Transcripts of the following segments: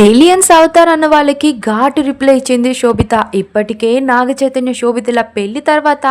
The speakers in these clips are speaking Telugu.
ఏలియన్స్ అవుతారన్న వాళ్ళకి ఘాటు రిప్లై ఇచ్చింది శోభిత. ఇప్పటికే నాగ చైతన్య శోభితల పెళ్ళి తర్వాత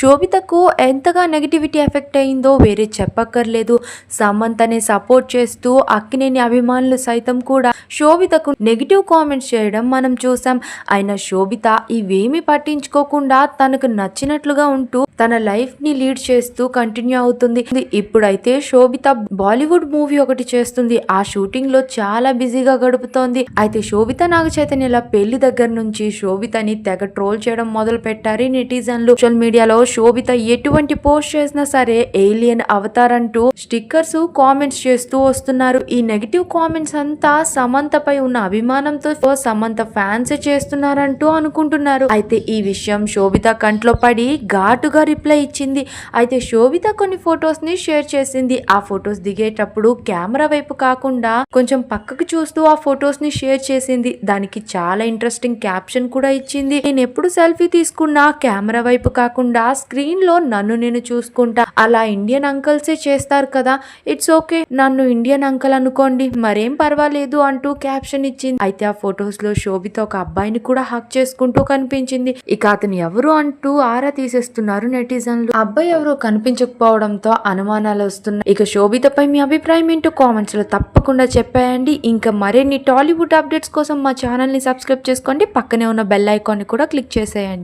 శోభితకు ఎంతగా నెగిటివిటీ ఎఫెక్ట్ అయిందో వేరే చెప్పక్కర్లేదు. సమంతని సపోర్ట్ చేస్తూ అక్కినేని అభిమానులు సైతం కూడా శోభితకు నెగిటివ్ కామెంట్స్ చేయడం మనం చూసాం అయినా శోభిత ఇవేమి పట్టించుకోకుండా తనకు నచ్చినట్లుగా ఉంటూ తన లైఫ్ని లీడ్ చేస్తూ కంటిన్యూ అవుతుంది. ఇప్పుడైతే శోభిత బాలీవుడ్ మూవీ ఒకటి చేస్తుంది. ఆ షూటింగ్లో చాలా బిజీగా గడుపుతోంది. అయితే శోభిత నాగ చైతన్యల పెళ్ళి దగ్గర నుంచి శోభితని తెగ ట్రోల్ చేయడం మొదలు పెట్టారు నెటిజన్లు. సోషల్ మీడియాలో శోభిత ఎటువంటి పోస్ట్ చేసినా సరే ఏలియన్ అవతారంటూ స్టిక్కర్స్ కామెంట్స్ చేస్తూ వస్తున్నారు. ఈ నెగిటివ్ కామెంట్స్ అంతా సమంతపై ఉన్న అభిమానంతో సమంత ఫ్యాన్స్ చేస్తున్నారంటూ అనుకుంటున్నారు. అయితే ఈ విషయం శోభిత కంట్లో పడి ఘాటుగా రిప్లై ఇచ్చింది. అయితే శోభిత కొన్ని ఫొటోస్ని షేర్ చేసింది. ఆ ఫొటోస్ దిగేటప్పుడు కెమెరా వైపు కాకుండా కొంచెం పక్కకు చూస్తూ ఆ ఫొటోస్ని షేర్ చేసింది. దానికి చాలా ఇంట్రెస్టింగ్ క్యాప్షన్ కూడా ఇచ్చింది. నేను ఎప్పుడు సెల్ఫీ తీసుకున్నా కెమెరా వైపు కాకుండా స్క్రీన్లో నన్ను నేను చూసుకుంటా. అలా ఇండియన్ అంకల్సే చేస్తారు కదా. It's okay. నన్ను ఇండియన్ అంకల్ అనుకోండి. మరేం పర్వాలేదు అంటూ క్యాప్షన్ ఇచ్చింది. అయితే ఆ ఫొటోస్లో శోభిత ఒక అబ్బాయిని కూడా హక్ చేసుకుంటూ కనిపించింది. ఇక అతను ఎవరు అంటూ ఆరా తీసేస్తున్నారు నెటిజన్లు అబ్బాయి ఎవరో కనిపించకపోవడంతో అనుమానాలు వస్తున్నాయి. ఇక శోభితపై మీ అభిప్రాయం ఏంటో కామెంట్స్లో తప్పకుండా చెప్పేయండి. ఇంకా మరిన్ని టాలీవుడ్ అప్డేట్స్ కోసం మా ఛానల్ని సబ్స్క్రైబ్ చేసుకోండి. పక్కనే ఉన్న బెల్ ఐకాన్ని కూడా క్లిక్ చేసేయండి.